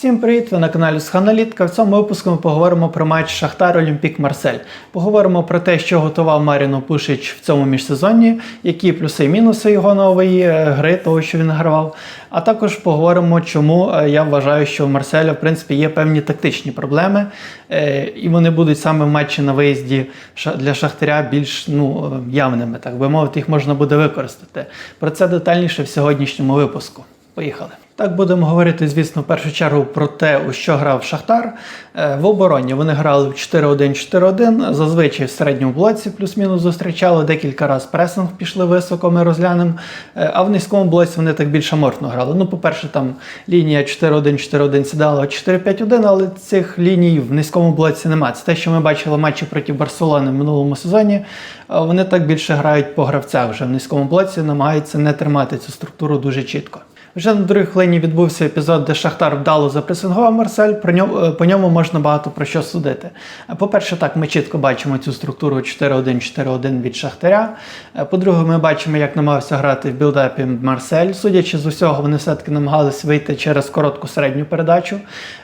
Всім привіт! Ви на каналі Сханалітка. В цьому випуску ми поговоримо про матч Шахтар Олімпік Марсель. Поговоримо про те, що готував Маріно Пушич в цьому міжсезонні, які плюси і мінуси його нової е, гри, того, що він гравав. А також поговоримо, чому е, я вважаю, що у Марселя в принципі є певні тактичні проблеми, е, і вони будуть саме в матчі на виїзді для Шахтаря більш ну, явними, так би мовити, їх можна буде використати. Про це детальніше в сьогоднішньому випуску. Поїхали. Так будемо говорити, звісно, в першу чергу про те, у що грав Шахтар. Е, В обороні вони грали в 4-1-4-1, зазвичай в середньому блоці плюс-мінус зустрічали, декілька разів пресинг пішли високо, ми розглянемо. Е, А в низькому блоці вони так більш аморфно грали. Ну, по-перше, там лінія 4-1-4-1 сідала 4-5-1, але цих ліній в низькому блоці немає. Це те, що ми бачили матчі проти Барселони в минулому сезоні. Е, Вони так більше грають по гравцях вже в низькому блоці, намагаються не тримати цю структуру дуже чітко. Вже на другій хвилині відбувся епізод, де Шахтар вдало запресингував Марсель. Про ньому, е, по ньому можна багато про що судити. Е, По-перше, так, ми чітко бачимо цю структуру 4-1-4-1 від Шахтаря. Е, По-друге, ми бачимо, як намагався грати в білдепі Марсель. Судячи з усього, вони все-таки намагалися вийти через коротку середню передачу.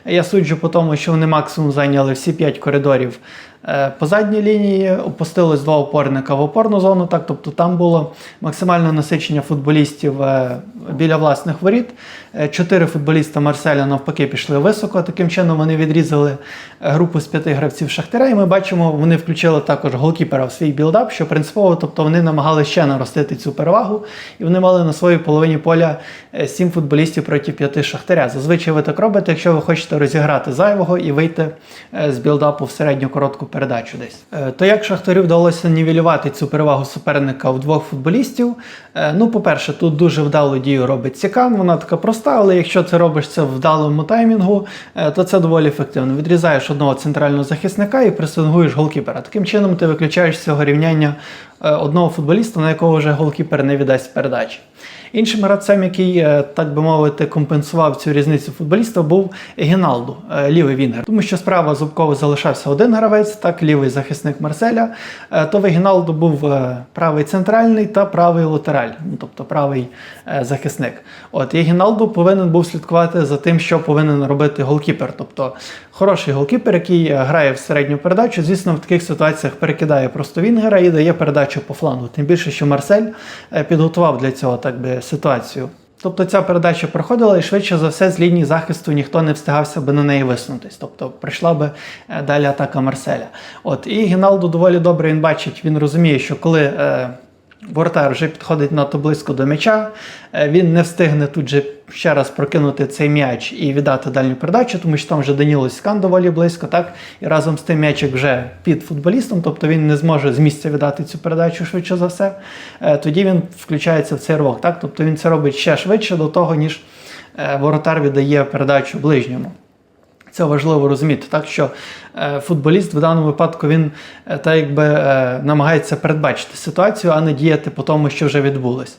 Я суджу по тому, що вони максимум зайняли всі 5 коридорів По задній лінії опустились два опорника в опорну зону, так, тобто там було максимальне насичення футболістів е, біля власних воріт. Е, Чотири футболіста Марселя навпаки пішли високо. Таким чином вони відрізали е, групу з п'яти гравців Шахтаря. І ми бачимо, вони включили також голкіпера в свій білдап, що принципово, тобто вони намагалися ще наростити цю перевагу, і вони мали на своїй половині поля е, сім футболістів проти п'яти Шахтаря. Зазвичай ви так робите, якщо ви хочете розіграти зайвого і вийти з білдапу в середню коротку передачу десь. То як Шахтарю вдалося нівелювати цю перевагу суперника в двох футболістів? Ну, по-перше, тут дуже вдалу дію робить Цікан, вона така проста, але якщо це робиш це в вдалому таймінгу, е, то це доволі ефективно. Відрізаєш одного центрального захисника і пресингуєш голкіпера. Таким чином ти виключаєш з цього рівняння е, одного футболіста, на якого вже голкіпер не віддасть передачі. Іншим гравцем, який, е, так би мовити, компенсував цю різницю футболіста, був Гіналду, е, лівий вінгер. Тому що справа Зубкова залишався один гравець, так, лівий захисник Марселя. Е, То Гіналду був правий центральний та правий латераль, ну, тобто правий захисник. От і Гіналду повинен був слідкувати за тим, що повинен робити голкіпер. Тобто хороший голкіпер, який грає в середню передачу, звісно, в таких ситуаціях перекидає просто вінгера і дає передачу по флангу. Тим більше, що Марсель підготував для цього так би ситуацію. Тобто ця передача проходила і швидше за все з лінії захисту ніхто не встигався би на неї висунутись. Тобто прийшла би е, далі атака Марселя. От і Гіналду доволі добре він бачить, він розуміє, що коли. Е, Воротар вже підходить надто близько до м'яча. е, Він не встигне тут же ще раз прокинути цей м'яч і віддати дальню передачу, тому що там вже Даніло Скан доволі близько, так? І разом з тим м'ячик вже під футболістом, тобто він не зможе з місця віддати цю передачу швидше за все. Е, Тоді він включається в цей рвок, так? Тобто він це робить ще швидше до того, ніж е, воротар віддає передачу ближньому. Це важливо розуміти, так що е, футболіст в даному випадку він е, так якби е, намагається передбачити ситуацію, а не діяти по тому, що вже відбулось.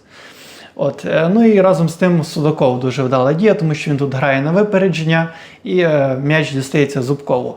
От, ну і разом з тим Судаков дуже вдала дія, тому що він тут грає на випередження і м'яч дістається Зубкову.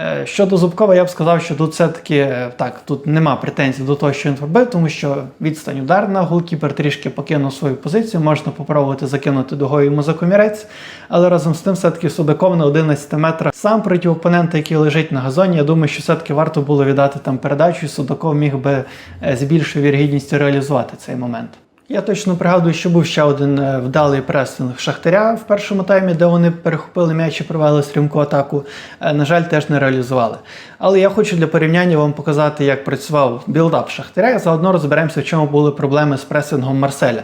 Е, Щодо Зубкова, я б сказав, що тут все-таки е, так, тут нема претензій до того, що він робив, тому що відстань ударна, голкіпер трішки покинув свою позицію, можна попробувати закинути дугою йому за комірець, але разом з тим, все-таки Судаков на 11 метрах сам проти опонента, який лежить на газоні. Я думаю, що все-таки варто було віддати там передачу, і Судаков міг би е, з більшою віргідністю реалізувати цей момент. Я точно пригадую, що був ще один е, вдалий пресинг Шахтаря в першому таймі, де вони перехопили м'яч і провели стрімку атаку. Е, На жаль, теж не реалізували. Але я хочу для порівняння вам показати, як працював білдап Шахтаря. Заодно розберемося, в чому були проблеми з пресингом Марселя.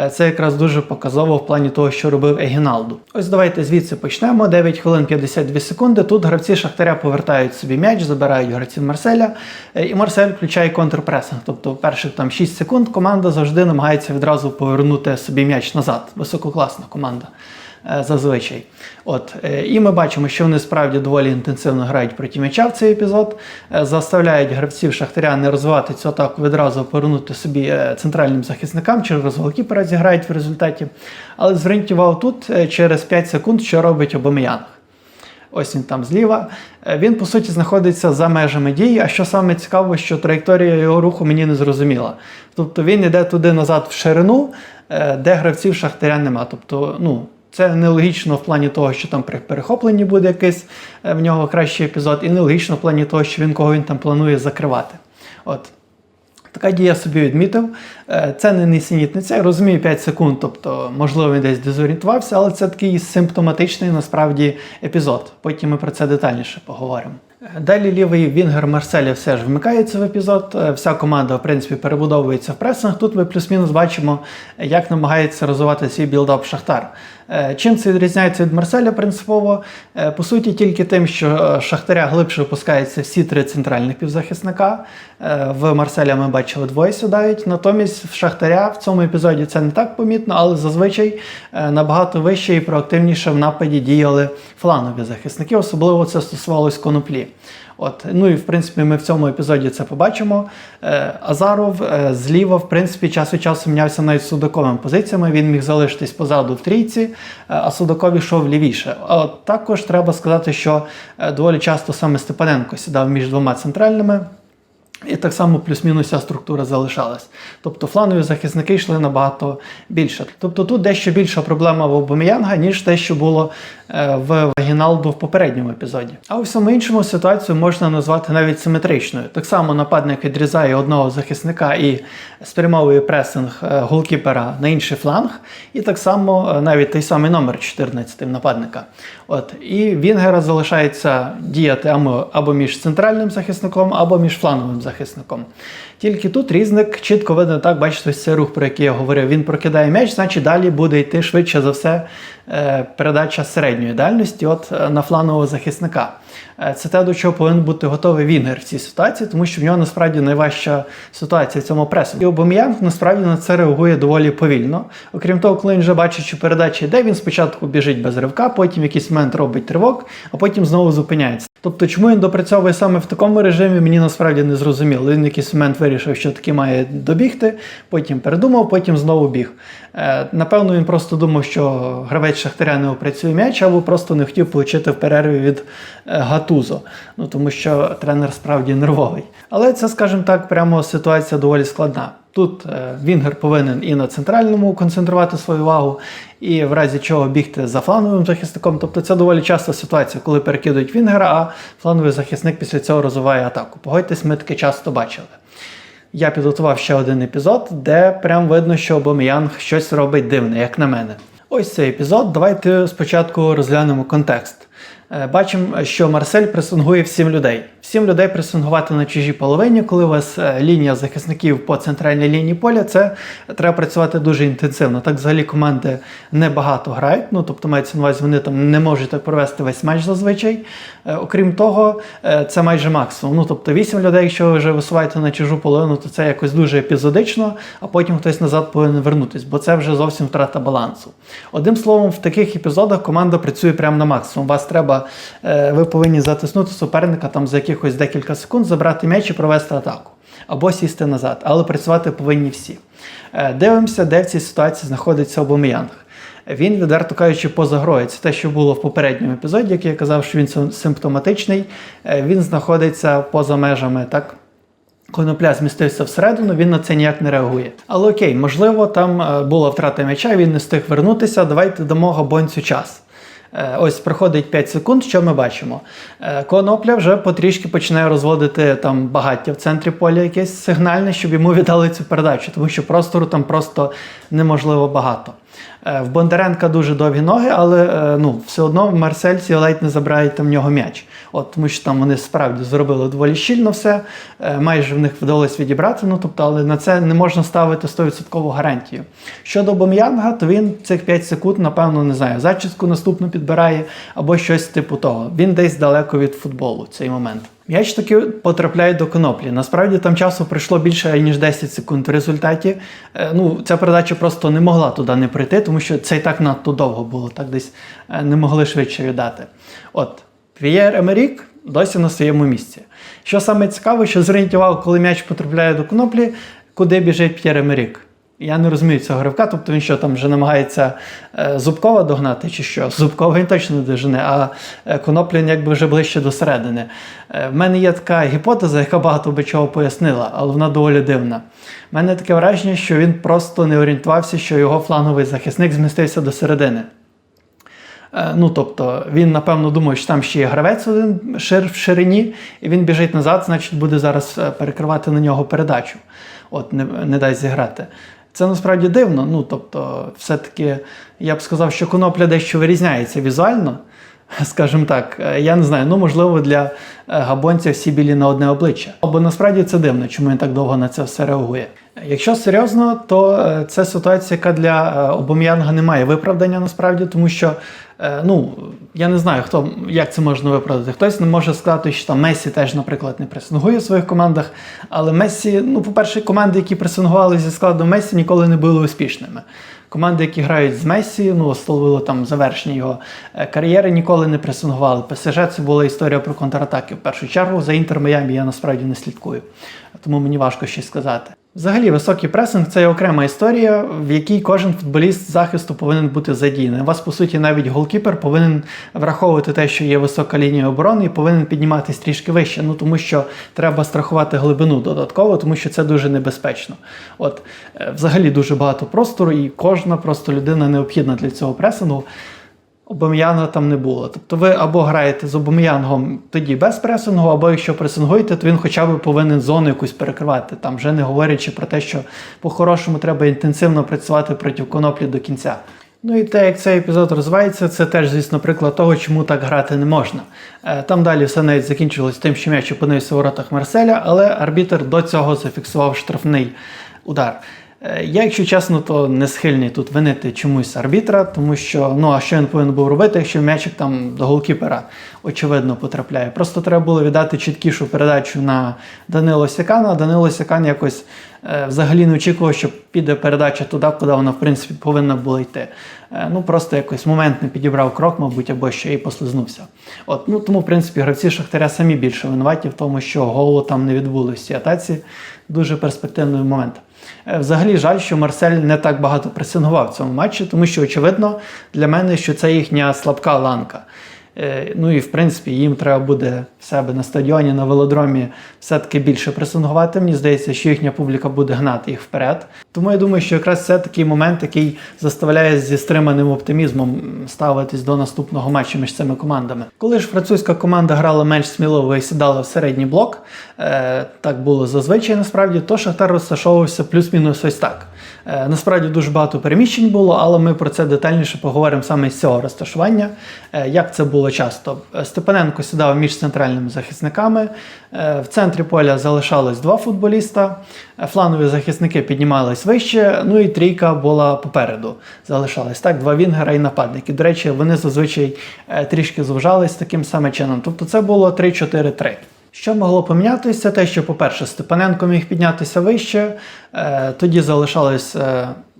Е, Це якраз дуже показово в плані того, що робив Егіналду. Ось давайте звідси почнемо. 9 хвилин 52 секунди. Тут гравці Шахтаря повертають собі м'яч, забирають гравців Марселя, е, і Марсель включає контрпресинг. Тобто, перших там 6 секунд команда завжди намагається відразу повернути собі м'яч назад. Висококласна команда. Е, Зазвичай. От. е, І ми бачимо, що вони справді доволі інтенсивно грають проти м'яча в цей епізод, е, заставляють гравців Шахтаря не розвивати цю атаку, відразу повернути собі центральним захисникам, через голкіпера зіграють в результаті. Але зверніть увагу тут через 5 секунд, що робить Обомеянг. Ось він там зліва. Він, по суті, знаходиться за межами дії. А що саме цікаво, що траєкторія його руху мені не зрозуміла. Тобто він йде туди назад в ширину, де гравців Шахтаря нема. Тобто, ну, Це нелогічно в плані того, що там при перехопленні буде якийсь е, в нього кращий епізод, і нелогічно в плані того, що він кого він там планує закривати. От. Така дія собі відмітив. Е, Це не несенітниця, я розумію 5 секунд, тобто, можливо, він десь дезорієнтувався, але це такий симптоматичний насправді епізод. Потім ми про це детальніше поговоримо. Далі лівий Вінгер Марселя все ж вмикається в епізод. Е, Вся команда, в принципі, перебудовується в пресинг. Тут ми плюс-мінус бачимо, як намагається розвивати свій білдап Шахтар. Е, Чим це відрізняється від Марселя принципово? Е, По суті, тільки тим, що е, Шахтаря глибше опускаються всі три центральних півзахисника. В Марселя ми бачили двоє сідають. Натомість в Шахтаря в цьому епізоді це не так помітно, але зазвичай набагато вище і проактивніше в нападі діяли флангові захисники. Особливо це стосувалось коноплі. От, ну і в принципі ми в цьому епізоді це побачимо. Е, Азаров е, зліва, в принципі, час від часу мінявся навіть судаковими позиціями. Він міг залишитись позаду в трійці, е, а Судаков йшов лівіше. От також треба сказати, що е, доволі часто саме Степаненко сідав між двома центральними. І так само плюс-мінус ця структура залишалась. Тобто фланові захисники йшли набагато більше. Тобто тут дещо більша проблема в Обоміянга, ніж те, що було е, в Вагіналду в попередньому епізоді. А у всьому іншому ситуацію можна назвати навіть симетричною. Так само нападник відрізає одного захисника і спрямовує пресинг е, голкіпера на інший фланг, і так само е, навіть той самий номер 14 нападника. От і Вінгера залишається діяти або, між центральним захисником, або між фланговим захисником. Тільки тут різник чітко видно, так, бачите, ось цей рух, про який я говорив. Він прокидає м'яч, значить далі буде йти швидше за все е, передача середньої дальності от, е, на флангового захисника. Е, Це те, до чого повинен бути готовий Вінгер в цій ситуації, тому що в нього насправді найважча ситуація в цьому пресу. І Обом'янг насправді на це реагує доволі повільно. Окрім того, коли він вже бачить, що передача йде, він спочатку біжить без ривка, потім якийсь момент робить тривок, а потім знову зупиняється. Тобто, чому він допрацьовує саме в такому режимі, мені насправді не зрозуміло. Він якийсь момент вирішив, що таки має добігти, потім передумав, потім знову біг. Е, напевно, він просто думав, що гравець Шахтаря не опрацює м'яч, або просто не хотів отримати в перерві від е, Гатузо. Ну тому що тренер справді нервовий. Але це, скажімо так, прямо ситуація доволі складна. Тут е, Вінгер повинен і на центральному концентрувати свою увагу, і в разі чого бігти за фланговим захисником. Тобто це доволі часта ситуація, коли перекидують Вінгера, а фланговий захисник після цього розвиває атаку. Погодьтесь, ми таке часто бачили. Я підготував ще один епізод, де прям видно, що Обоміянг щось робить дивне, як на мене. Ось цей епізод. Давайте спочатку розглянемо контекст. Е, Бачимо, що Марсель пресингує всім людей. Всім людей пресингувати на чужій половині, коли у вас е, лінія захисників по центральній лінії поля, це треба працювати дуже інтенсивно. Так взагалі команди небагато грають. Ну тобто мається на увазі, вони там не можуть так провести весь матч зазвичай. Е, Окрім того, це майже максимум. Ну тобто 8 людей, якщо ви вже висуваєте на чужу половину, то це якось дуже епізодично, а потім хтось назад повинен вернутись, бо це вже зовсім втрата балансу. Одним словом, в таких епізодах команда працює прямо на максимум. Вас треба, ви повинні затиснути суперника там за якихось декілька секунд, забрати м'яч і провести атаку. Або сісти назад, але працювати повинні всі. Е, Дивимося, де в цій ситуації знаходиться Обоміянг. Він, відверто кажучи, поза грою. Це те, що було в попередньому епізоді, як я казав, що він симптоматичний. Е, Він знаходиться поза межами, так? Конопля змістився всередину, він на це ніяк не реагує. Але окей, можливо, там е, була втрата м'яча, він не встиг вернутися. Давайте дамо габонцю час. Е, Ось проходить 5 секунд. Що ми бачимо? Е, Конопля вже потрішки починає розводити там багаття в центрі поля, якесь сигнальне, щоб йому віддали цю передачу, тому що простору там просто неможливо багато. Е, В Бондаренка дуже довгі ноги, але е, ну, все одно в Марсельці ледь не забирають там в нього м'яч. От, тому що там вони справді зробили доволі щільно все, е, майже в них вдалося відібрати, ну, тобто, але на це не можна ставити 100% гарантію. Щодо Бом'янга, то він цих 5 секунд, напевно, не знаю, зачіску наступну підбирає або щось типу того. Він десь далеко від футболу цей момент. М'яч таки потрапляє до коноплі. Насправді там часу пройшло більше ніж 10 секунд. В результаті е, ну, ця передача просто не могла туди не прийти, тому що це і так надто довго було, так десь е, не могли швидше віддати. От, П'єр Емерік досі на своєму місці. Що саме цікаво, що увагу, коли м'яч потрапляє до коноплі, куди біжить П'єр Емерік. Я не розумію цього гривка, тобто він що там вже намагається е, Зубкова догнати, чи що? Зубкова він точно не дожене, а е, Коноплін якби вже ближче до середини. Е, в мене є така гіпотеза, яка багато би чого пояснила, але вона доволі дивна. У мене таке враження, що він просто не орієнтувався, що його фланговий захисник змістився до середини. Ну, тобто, він, напевно, думає, що там ще є гравець один шир в ширині, і він біжить назад, значить, буде зараз перекривати на нього передачу. От, не, не дасть зіграти. Це насправді дивно. Ну, тобто, все-таки я б сказав, що конопля дещо вирізняється візуально. Скажімо так, Е, я не знаю, ну можливо для габонців габонця всі білі на одне обличчя. Або насправді це дивно, чому він так довго на це все реагує. Якщо серйозно, то е, це ситуація, яка для е, Обом'янга не має виправдання насправді, тому що е, ну я не знаю, хто як це можна виправдати. Хтось не може сказати, що там Месі теж, наприклад, не пресингує в своїх командах. Але Месі, ну, по-перше, команди, які пресингували зі складу Месі, ніколи не були успішними. Команди, які грають з Месі, ну, столовило там завершення його е, кар'єри, ніколи не пресингували. ПСЖ це була історія про контратаки. В першу чергу за Інтер Майамі я насправді не слідкую, тому мені важко щось сказати. Взагалі, високий пресинг це окрема історія, в якій кожен футболіст захисту повинен бути задіяний. У вас, по суті, навіть голкіпер повинен враховувати те, що є висока лінія оборони, і повинен підніматися трішки вище. Ну тому що треба страхувати глибину додатково, тому що це дуже небезпечно. От е, взагалі дуже багато простору, і кожна просто людина необхідна для цього пресингу. Обом'янга там не було. Тобто ви або граєте з Обом'янгом тоді без пресингу, або якщо пресингуєте, то він хоча б повинен зону якусь перекривати. Там вже не говорячи про те, що по-хорошому треба інтенсивно працювати проти коноплі до кінця. Ну і те, як цей епізод розвивається, це теж, звісно, приклад того, чому так грати не можна. Е, Там далі все навіть закінчилось тим, що м'яч опинився у воротах Марселя, але арбітр до цього зафіксував штрафний удар. Е, Я, якщо чесно, то не схильний тут винити чомусь арбітра, тому що ну а що він повинен був робити, якщо м'ячик там до голкіпера очевидно потрапляє. Просто треба було віддати чіткішу передачу на Данило Сякана. Данило Сякан якось е, взагалі не очікував, що піде передача туди, куди вона в принципі повинна була йти. Е, ну просто якось момент не підібрав крок, мабуть, або ще і послизнувся. От ну тому, в принципі, гравці Шахтаря самі більше винуваті в тому, що голу там не відбулося атаці. Дуже перспективний момент. Е, Взагалі жаль, що Марсель не так багато пресингував в цьому матчі, тому що очевидно для мене, що це їхня слабка ланка. Е, Ну і в принципі їм треба буде в себе на стадіоні, на велодромі все-таки більше пресингувати. Мені здається, що їхня публіка буде гнати їх вперед. Тому я думаю, що якраз це такий момент, який заставляє зі стриманим оптимізмом ставитись до наступного матчу між цими командами. Коли ж французька команда грала менш сміливо і сідала в середній блок, е, так було зазвичай насправді, то Шахтар розташовувався плюс-мінус ось так. Е, Насправді дуже багато переміщень було, але ми про це детальніше поговоримо саме з цього розташування. Е, Як це було часто? Е, Степаненко сідав між центральними захисниками. В центрі поля залишалось два футболіста. Фланові захисники піднімались вище. Ну і трійка була попереду. Залишалась так, два вінгера і нападники. До речі, вони зазвичай трішки звужались таким саме чином. Тобто це було 3-4-3. Що могло помінятися? Те, що, по-перше, Степаненко міг піднятися вище, е, тоді залишалось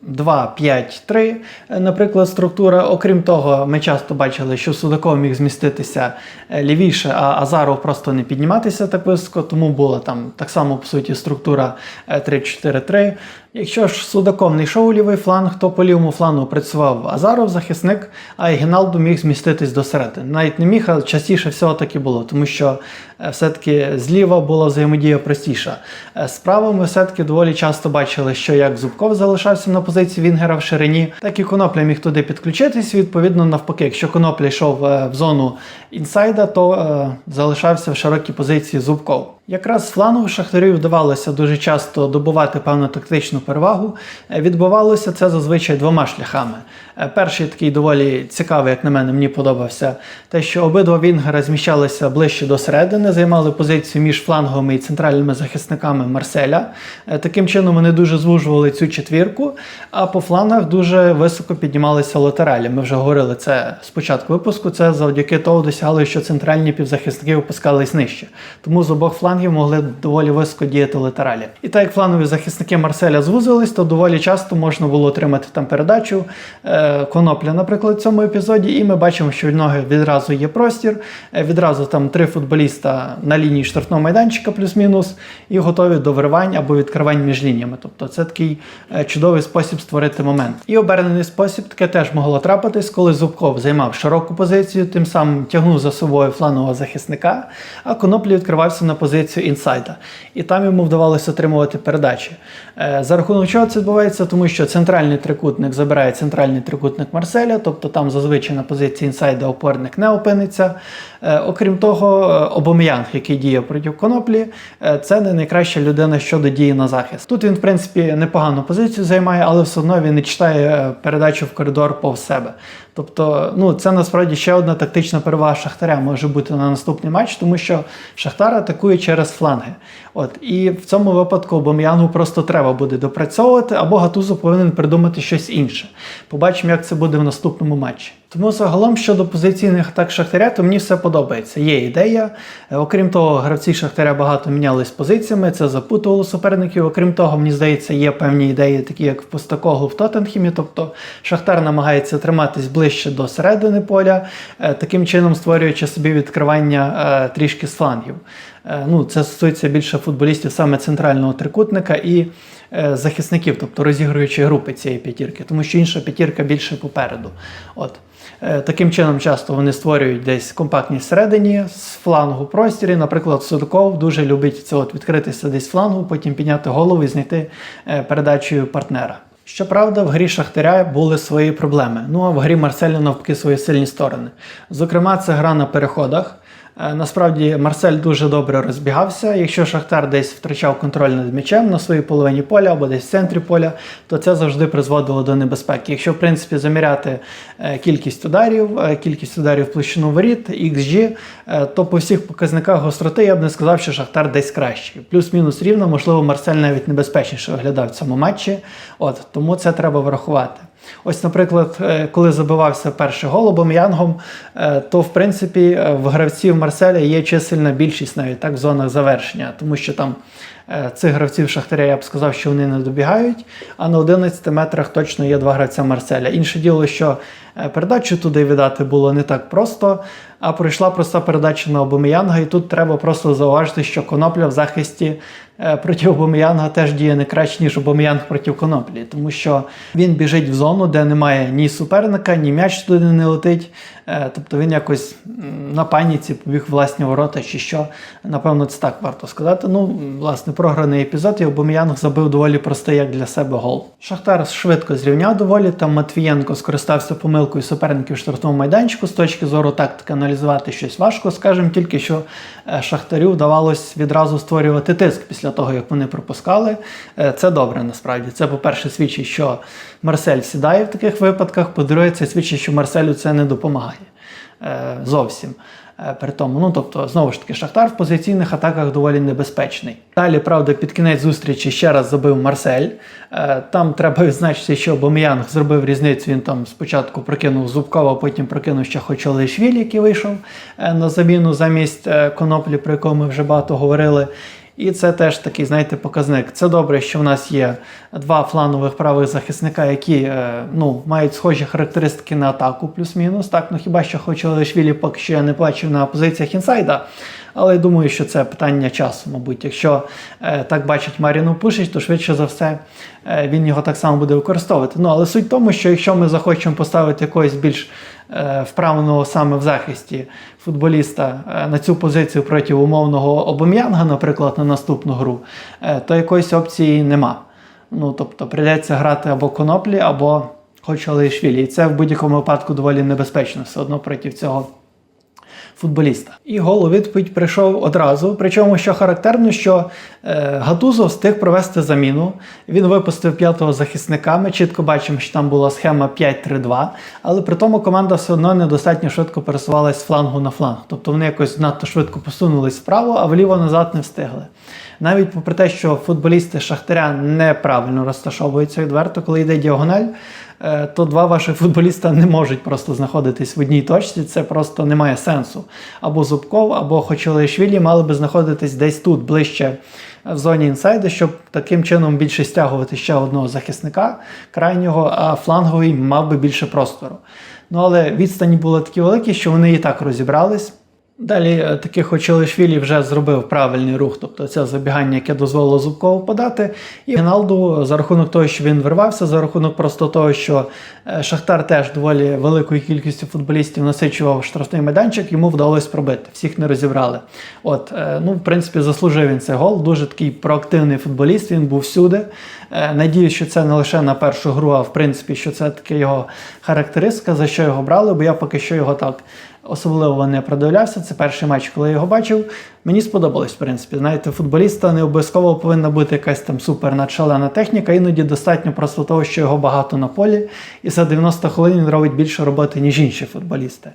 е, 2-5-3, е, наприклад, структура. Окрім того, ми часто бачили, що Судаков міг зміститися е, лівіше, а Азаров просто не підніматися так високо, тому була там так само, по суті, структура е, 3-4-3. Якщо ж Судаков не йшов у лівий фланг, то по лівому флангу працював Азаров, захисник, а і Геналду міг зміститись до середини. Навіть не міг, а частіше всього так і було, тому що е, все-таки зліва була взаємодія простіша. Е, Справа ми все-таки доволі часто бачили, що як Зубков залишався на позиції Вінгера в ширині, так і Конопля міг туди підключитись. Відповідно, навпаки, якщо Конопля йшов е, в зону інсайда, то е, залишався в широкій позиції Зубков. Якраз флангу Шахтарю вдавалося дуже часто добувати певну тактичну перевагу. Е, Відбувалося це зазвичай двома шляхами. Е, Перший такий доволі цікавий, як на мене, мені подобався, те, що обидва вінгера зміщалися ближче до середини, займали позицію між фланговими і центральними захисниками Марселя. Е, Таким чином вони дуже звужували цю четвірку, а по флангах дуже високо піднімалися латералі. Ми вже говорили це з початку випуску. Це завдяки того досягли, що центральні півзахисники опускались нижче. Тому з обох флангів могли доволі високо діяти латералі. І так як флангові захисники Марселя звузились, то доволі часто можна було отримати там передачу е, конопля, наприклад, в цьому епізоді. І ми бачимо, що в нього відразу є простір, е, відразу там три футболіста на лінії штрафного майданчика, плюс-мінус, і готові до виривань або відкривань між лініями. Тобто це такий е, чудовий спосіб створити момент. І обернений спосіб таке теж могло трапитись, коли Зубков займав широку позицію, тим самим тягнув за собою флангового захисника, а коноплі відкривався на позиції позицію інсайда. І там йому вдавалося отримувати передачі. Е, За рахунок чого це відбувається? Тому що центральний трикутник забирає центральний трикутник Марселя, тобто там зазвичай на позиції інсайда опорник не опиниться. Е, Окрім того, е, Обом'янг, який діє проти коноплі, це не найкраща людина щодо дії на захист. Тут він, в принципі, непогану позицію займає, але все одно він не читає передачу в коридор повз себе. Тобто, ну це насправді ще одна тактична перевага Шахтаря може бути на наступний матч, тому що Шахтар атакує через фланги. От і в цьому випадку Обом'янгу просто треба буде допрацьовувати, або Гатузо повинен придумати щось інше. Побачимо, як це буде в наступному матчі. Тому загалом щодо позиційних атак Шахтаря, то мені все подобається. Є ідея. Е, Окрім того, гравці Шахтаря багато мінялись позиціями, це запутувало суперників. Окрім того, мені здається, є певні ідеї, такі як в Постакоглу в Тоттенхімі. Тобто Шахтар намагається триматись ближче до середини поля, е, таким чином створюючи собі відкривання е, трішки з флангів. Ну, це стосується більше футболістів саме центрального трикутника і захисників, тобто розігруючи групи цієї п'ятірки, тому що інша п'ятірка більше попереду. От. Е, Таким чином, часто вони створюють десь компактні всередині з флангу простірі. Наприклад, Судков дуже любить це от відкритися десь флангу, потім підняти голову і знайти передачу партнера. Щоправда, в грі Шахтаря були свої проблеми. Ну а в грі Марселя навпаки свої сильні сторони. Зокрема, це гра на переходах. Е, Насправді Марсель дуже добре розбігався. Якщо Шахтар десь втрачав контроль над м'ячем на своїй половині поля або десь в центрі поля, то це завжди призводило до небезпеки. Якщо в принципі заміряти е, кількість ударів, е, кількість ударів площину воріт, XG, то по всіх показниках гостроти я б не сказав, що Шахтар десь кращий. Плюс-мінус рівно, можливо, Марсель навіть небезпечніше виглядав в цьому матчі. От тому це треба врахувати. Ось, наприклад, е, коли забивався перший гол Обом'янгом, е, то в принципі е, в гравців Марселя є чисельна більшість навіть так в зонах завершення, тому що там цих гравців Шахтаря я б сказав, що вони не добігають, а на 11 метрах точно є два гравця Марселя. Інше діло, що е, передачу туди віддати було не так просто, а пройшла проста передача на Обом'янга, і тут треба просто зауважити, що Конопля в захисті е, проти Обом'янга теж діє не краще, ніж Обом'янг проти Коноплі, тому що він біжить в зону, де немає ні суперника, ні м'яч туди не летить. Е, Тобто він якось на паніці побіг власні ворота чи що. Напевно, це так варто сказати. Ну, власне, програний епізод, і Обом'янг забив доволі простий як для себе гол. Шахтар швидко зрівняв доволі. Там Матвієнко скористався помилкою суперників в штрафному майданчику. З точки зору тактики аналізувати щось важко. Скажемо тільки, що е, Шахтарю вдавалось відразу створювати тиск після того, як вони пропускали. Е, Це добре насправді. Це, по-перше, свідчить, що Марсель сідає в таких випадках. По-друге, це свідчить, що Марселю це не допомагає зовсім. Е, При тому, ну тобто, знову ж таки, Шахтар в позиційних атаках доволі небезпечний. Далі, правда, під кінець зустрічі ще раз забив Марсель. Е, Там треба відзначити, що Бом'янг зробив різницю. Він там спочатку прокинув Зубкова, потім прокинув ще Хочолишвілі, який вийшов е, на заміну замість е, коноплі, про якого ми вже багато говорили. І це теж такий, знаєте, показник. Це добре, що в нас є два фланових правих захисника, які е, ну, мають схожі характеристики на атаку, плюс-мінус. Так, ну хіба що Хочолишвілі поки що я не бачив на позиціях інсайда. Але я думаю, що це питання часу, мабуть. Якщо е, так бачить Маріну Пушич, то швидше за все е, він його так само буде використовувати. Ну, але суть в тому, що якщо ми захочемо поставити якогось більш е, вправленого саме в захисті футболіста е, на цю позицію проти умовного Обом'янга, наприклад, на наступну гру, е, то якоїсь опції нема. Ну, тобто прийдеться грати або коноплі, або Хочолишвілі. І це в будь-якому випадку доволі небезпечно все одно проти цього футболіста. І гол відповідь прийшов одразу. Причому, що характерно, що е, Гатузо встиг провести заміну. Він випустив п'ятого захисника. Ми чітко бачимо, що там була схема 5-3-2, але при тому команда все одно недостатньо швидко пересувалась з флангу на фланг. Тобто вони якось надто швидко посунулись вправо, а вліво назад не встигли. Навіть попри те, що футболісти Шахтаря неправильно розташовуються відверто, коли йде діагональ, е, то два ваших футболіста не можуть просто знаходитись в одній точці. Це просто не має сенсу. Або Зубков, або Хочолишвілі мали би знаходитись десь тут, ближче в зоні інсайду, щоб таким чином більше стягувати ще одного захисника крайнього, а фланговий мав би більше простору. Ну але відстані були такі великі, що вони і так розібрались. Далі е, таких Очелишвілі вже зробив правильний рух, тобто це забігання, яке дозволило Зубкову подати. І Геналду за рахунок того, що він вирвався, за рахунок просто того, що е, Шахтар теж доволі великою кількістю футболістів насичував штрафний майданчик, йому вдалося пробити. Всіх не розібрали. От, е, ну, в принципі, заслужив він цей гол. Дуже такий проактивний футболіст. Він був всюди. Надіюсь, що це не лише на першу гру, а в принципі, що це таке його характеристика, за що його брали, бо я поки що його так особливо не продивлявся. Це перший матч, коли я його бачив. Мені сподобалось, в принципі. Знаєте, футболіста не обов'язково повинна бути якась там супер надшалена техніка, іноді достатньо просто того, що його багато на полі, і за 90 хвилин він робить більше роботи, ніж інші футболісти.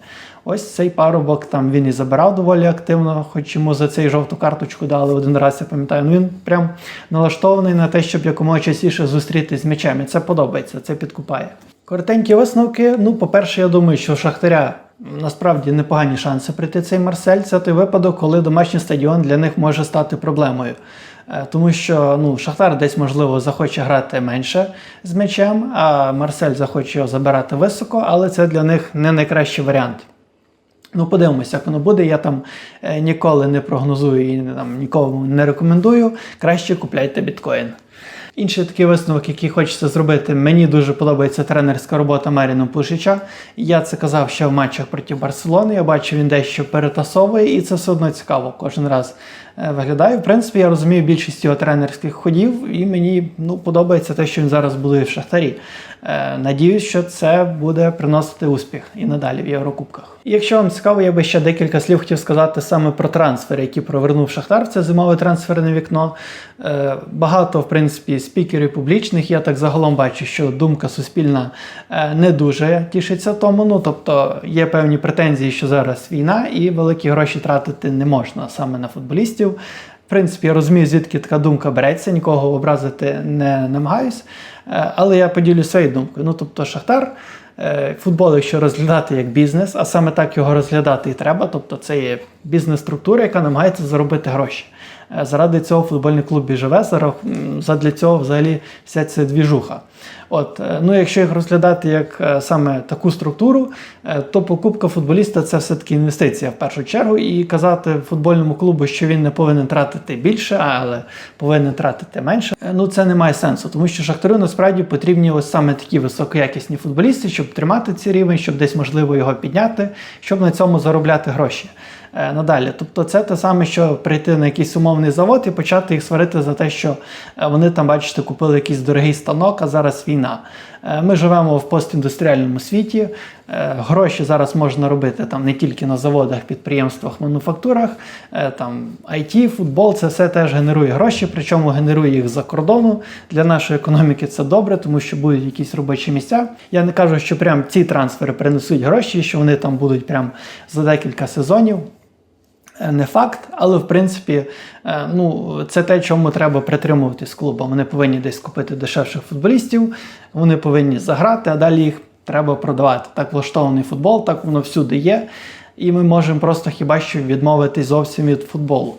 Ось цей парубок там він і забирав доволі активно, хоч йому за цей жовту карточку дали один раз, я пам'ятаю. Ну він прям налаштований на те, щоб якомога частіше зустріти з м'ячем. І це подобається, це підкупає. Коротенькі висновки. Ну, по-перше, я думаю, що Шахтаря насправді непогані шанси прийти цей Марсель. Це той випадок, коли домашній стадіон для них може стати проблемою. Е, Тому що ну, Шахтар десь, можливо, захоче грати менше з м'ячем, а Марсель захоче його забирати високо, але це для них не найкращий варіант. Ну, подивимося, як воно буде. Я там е, ніколи не прогнозую і там нікому не рекомендую. Краще купляйте біткоін. Інший такий висновок, який хочеться зробити, мені дуже подобається тренерська робота Маріну Пушича. Я це казав ще в матчах проти Барселони. Я бачу, він дещо перетасовує, і це все одно цікаво. Кожен раз виглядає. В принципі, я розумію більшість його тренерських ходів, і мені ну, подобається те, що він зараз будує в Шахтарі. Е, Надіюсь, що це буде приносити успіх і надалі в Єврокубках. Якщо вам цікаво, я би ще декілька слів хотів сказати саме про трансфери, які провернув Шахтар в це зимове трансферне вікно. Е, Багато, в принципі, спікерів публічних. Я так загалом бачу, що думка суспільна е, не дуже тішиться тому. Ну тобто є певні претензії, що зараз війна, і великі гроші тратити не можна саме на футболістів. В принципі, я розумію, звідки така думка береться, нікого образити не намагаюсь. Е, Але я поділюся своєю думкою. Ну, тобто, Шахтар, е, футбол, якщо розглядати як бізнес, а саме так його розглядати і треба. Тобто, це є бізнес-структура, яка намагається заробити гроші. Е, Заради цього футбольний клуб і живе, задля цього взагалі вся ця двіжуха. От, е, ну, якщо їх розглядати як е, саме таку структуру, то покупка футболіста це все-таки інвестиція в першу чергу. І казати футбольному клубу, що він не повинен тратити більше, але повинен тратити менше, ну це не має сенсу, тому що Шахтарю насправді потрібні ось саме такі високоякісні футболісти, щоб тримати цей рівень, щоб десь можливо його підняти, щоб на цьому заробляти гроші надалі. Тобто це те саме, що прийти на якийсь умовний завод і почати їх сварити за те, що е, вони там, бачите, купили якийсь дорогий станок, а зараз війна. Е, Ми живемо в постіндустріальному світі. Е, Гроші зараз можна робити там не тільки на заводах, підприємствах, мануфактурах. Е, Там IT, футбол, це все теж генерує гроші, причому генерує їх за кордону. Для нашої економіки це добре, тому що будуть якісь робочі місця. Я не кажу, що прям ці трансфери принесуть гроші, що вони там будуть прям за декілька сезонів. Е, Не факт, але в принципі, е, ну це те, чому треба притримуватись клубом. Вони повинні десь купити дешевших футболістів, вони повинні заграти, а далі їх треба продавати. Так влаштований футбол, так воно всюди є. І ми можемо просто хіба що відмовитись зовсім від футболу,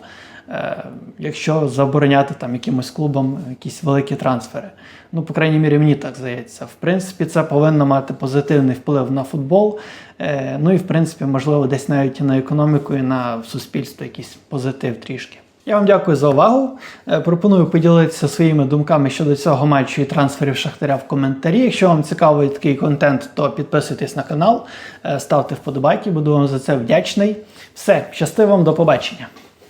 якщо забороняти там якимось клубам якісь великі трансфери. Ну, по крайній мірі, мені так здається. В принципі, це повинно мати позитивний вплив на футбол. Е, ну і в принципі, можливо, десь навіть і на економіку, і на суспільство якийсь позитив трішки. Я вам дякую за увагу. Е, Пропоную поділитися своїми думками щодо цього матчу і трансферів Шахтаря в коментарі. Якщо вам цікавий такий контент, то підписуйтесь на канал, е, ставте вподобайки, буду вам за це вдячний. Все, щасти вам, до побачення.